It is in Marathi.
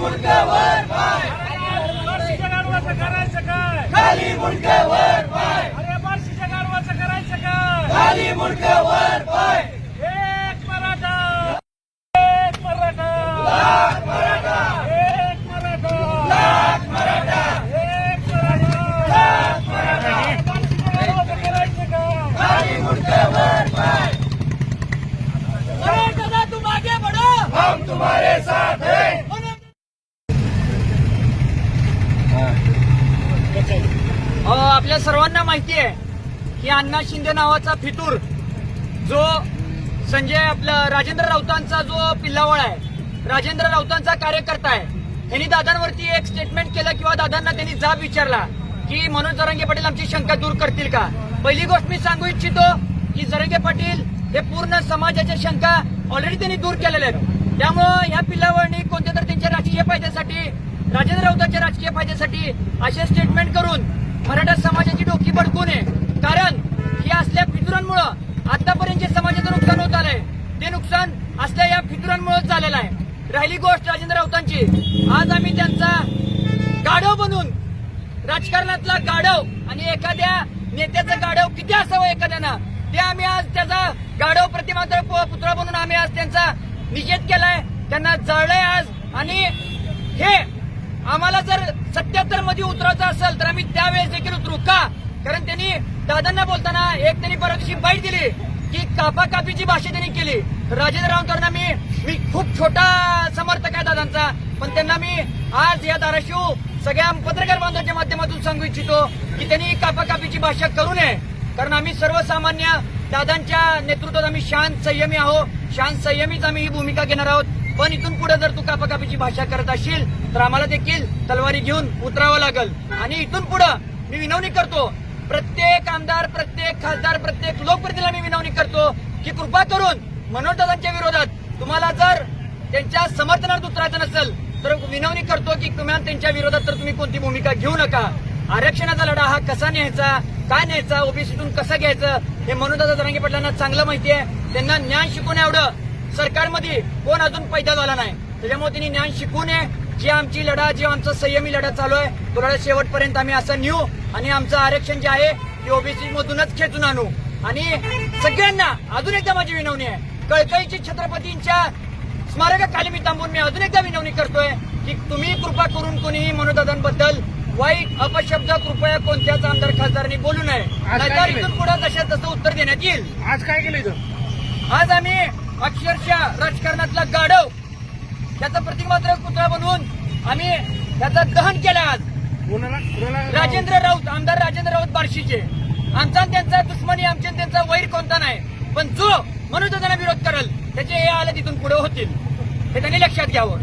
मुंडकावर पाय. करायचं काय? खाली मुंडकावर पाय. अरे बार्शीच्या गाढवाचं करायचं काय? खाली मुंडकावर पाय एक मराठा एक मराठा लाख मराठा एक मराठा लाख मराठा एक मराठा लाख मराठा बार्शीच्या गाढवाचं करायचं काय खाली मुंडकावर पाय अरे दादा तू मागे बडो हम तुम्हारे साथ हैं अ, आपल्या सर्वांना माहिती आहे की अण्णा शिंदे नावाचा फितूर जो संजय आपला राजेंद्र राऊतांचा जो पिल्लावळ आहे राजेंद्र राऊतांचा कार्यकर्ता आहे त्यांनी दादांवरती एक स्टेटमेंट केलं किंवा दादांना त्यांनी जाब विचारला की मनोज जरंगे पाटील आमची शंका दूर करतील का? पहिली गोष्ट मी सांगू इच्छितो की जरंगे पाटील हे पूर्ण समाजाच्या शंका ऑलरेडी त्यांनी दूर केलेल्या आहेत. त्यामुळं ह्या पिल्लावळनी कोणत्या तर त्यांच्या राजकीय फायद्यासाठी राजेंद्र राऊतांच्या राजकीय फायद्यासाठी असे स्टेटमेंट करून मराठा समाजाची डोकी भडकू नये कारण या असल्या फितुरांमुळं आतापर्यंत जे समाजाचं नुकसान होत आलंय ते नुकसान असल्या या फितुरांमुळेच झालेलं आहे. राहिली गोष्ट राजेंद्र राऊतांची. आज आम्ही त्यांचा गाढव बनून राजकारणातला गाढव आणि एखाद्या नेत्याचं गाढव किती असावं एखाद्यानं ते आम्ही आज त्याचा गाढव प्रतिमात्र पुतळा बनून आम्ही आज त्यांचा निषेध केलाय त्यांना जळलंय आज. आणि हे आम्हाला जर मध्ये उतरायचं असेल तर आम्ही त्यावेळेस देखील उतरू. का? कारण त्यांनी दादांना बोलताना एक त्यांनी परवा दिवशी बाईट दिली की कापा कापीची भाषा त्यांनी केली. राजेंद्र राऊतांना मी मी खूप छोटा समर्थक आहे दादांचा पण त्यांना मी आज या धाराशिव सगळ्या पत्रकार बांधवांच्या माध्यमातून सांगू इच्छितो की त्यांनी कापाकापीची भाषा करू नये. कारण आम्ही सर्वसामान्य दादांच्या नेतृत्वात आम्ही शांत संयमी आहोत. शांत संयमीच आम्ही ही भूमिका घेणार आहोत. पण इथून पुढे जर तू कापाकापीची भाषा करत असशील तर आम्हाला देखील तलवारी घेऊन उतरावं लागल. आणि इथून पुढे मी विनवणी करतो प्रत्येक आमदार प्रत्येक खासदार प्रत्येक लोकप्रतिनिधीला मी विनवणी करतो की कृपा करून मनोजदादांच्या विरोधात तुम्हाला जर त्यांच्या समर्थनात उतरायचं नसेल तर विनवणी करतो की तुम्ही त्यांच्या विरोधात तर तुम्ही कोणती भूमिका घेऊ नका. आरक्षणाचा लढा हा कसा न्यायचा काय न्यायचा ओबीसीतून कसं घ्यायचं हे मनोदादा जरांगे पटलांना चांगलं माहिती आहे. त्यांना ज्ञान शिकून एवढं सरकारमध्ये कोण अजून पैदा झाला नाही. त्याच्यामुळे त्यांनी ज्ञान शिकू नये. जी आमची लढा जी आमचा संयमी लढा चालू आहे तो लढा शेवटपर्यंत आम्ही असं नेऊ आणि आमचं आरक्षण जे आहे ते ओबीसी मधूनच खेचून आणू. आणि सगळ्यांना अजून एकदा माझी विनवणी आहे. कळकळीची छत्रपतींच्या स्मारकाखाली मी थांबून मी अजून एकदा विनवणी करतोय की तुम्ही कृपा करून कोणीही मनोदादांबद्दल वाईट अपशब्द कृपया कोणत्याच आमदार खासदारांनी बोलू नये? इथून पुढे तशा तसं उत्तर देण्यात येईल. आज काय केलं आज आम्ही अक्षरशः राजकारणातला गाढव. त्याचा प्रतिमात्र पुतळा बनवून आम्ही त्याचं दहन केलं आज. राजेंद्र राऊत आमदार राजेंद्र राऊत बार्शीचे. आमचा त्यांचा दुश्मनी आमच्या त्यांचा वैर कोणता नाही. पण जो मनोज विरोध करेल त्याचे हे आले तिथून पुढे होतील. हे त्यांनी लक्षात घ्यावं.